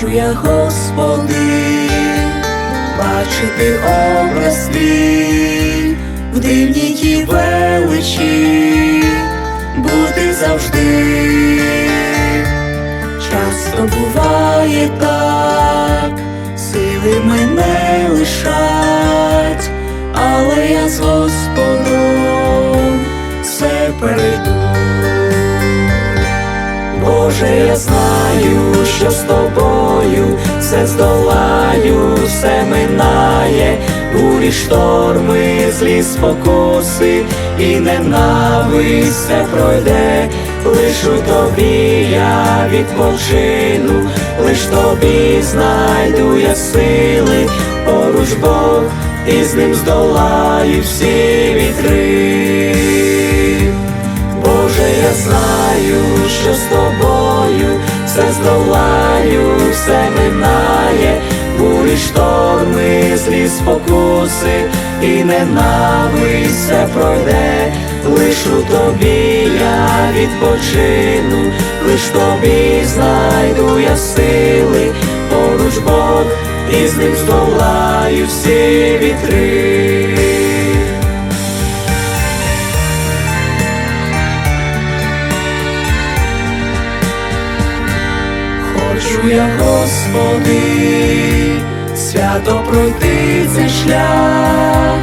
Хочу я, Господи, бачити образ твій в дивній величі, бути завжди. Часто буває так, сили мене лишать, але я з Господом все перейду. Боже, я знаю, що з тобою все здолаю, все минає, бурі шторми, злі спокуси, і ненависть все пройде, лиш у тобі я відпочину, лиш тобі знайду я сили, поруч Бог, і з ним здолаю всі вітри. Минає, бурі шторми, злі спокуси, і ненависть все пройде, лиш у тобі я відпочину, лиш тобі знайду я сили, поруч Бог, і з ним здолаю всі вітри. Хочу я, Господи, свято пройти цей шлях,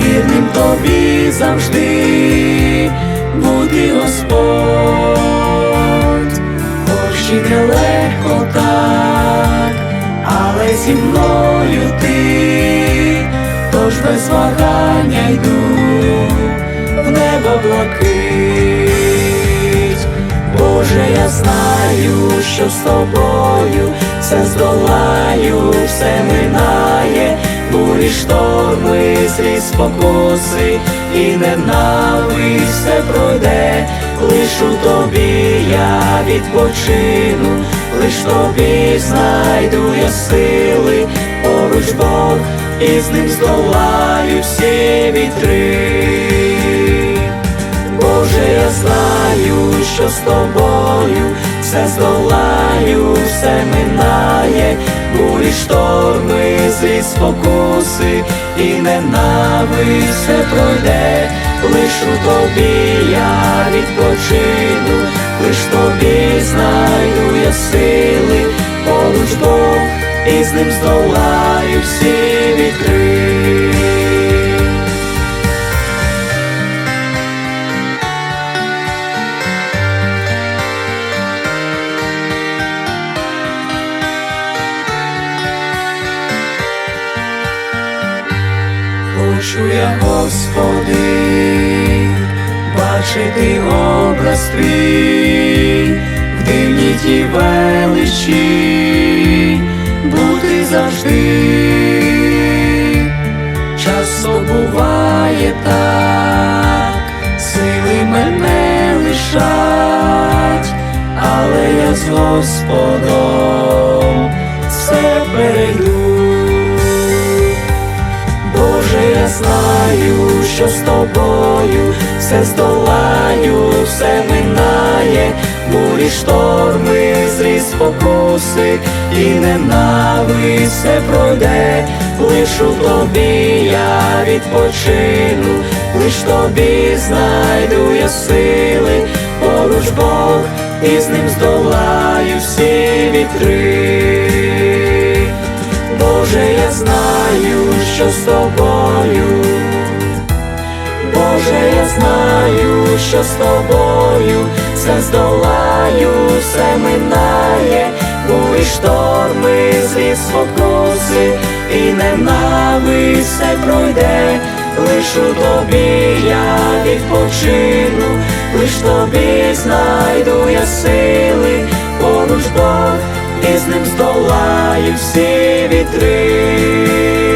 вірним тобі завжди бути Господь, хоч і нелегко так, але зі мною ти, тож без вагання йду в небо блакить. Боже, я знаю, що з тобою все здолаю, все минає, бурі шторми, злі спокуси, і ненависть все пройде, лиш у тобі я відпочину, лиш тобі знайду я сили, поруч Бог, і з ним здолаю всі вітри. Боже, я знаю, що з тобою все здолаю, все минає, бурі шторми, злі спокуси, і ненависть все пройде, лиш у тобі я відпочину, лиш тобі знайду я сили, поруч Бог, і з ним здолаю всі я, Господи, бачити образ твій в дивній тій величі, бути завжди. Часто буває так, сили мене лишать, але я з Господом що з тобою все здолаю, все минає, бурі шторми, злі спокуси, і ненависть все пройде, лиш у тобі я відпочину, лиш тобі знайду я сили, поруч Бог, і з ним здолаю всі вітри. Боже, я знаю, що з тобою, що з тобою все здолаю, все минає, бурі шторми, злі спокуси, і ненависть пройде, лиш у тобі я відпочину, лиш тобі знайду я сили, поруч Бог, і з ним здолаю всі вітри.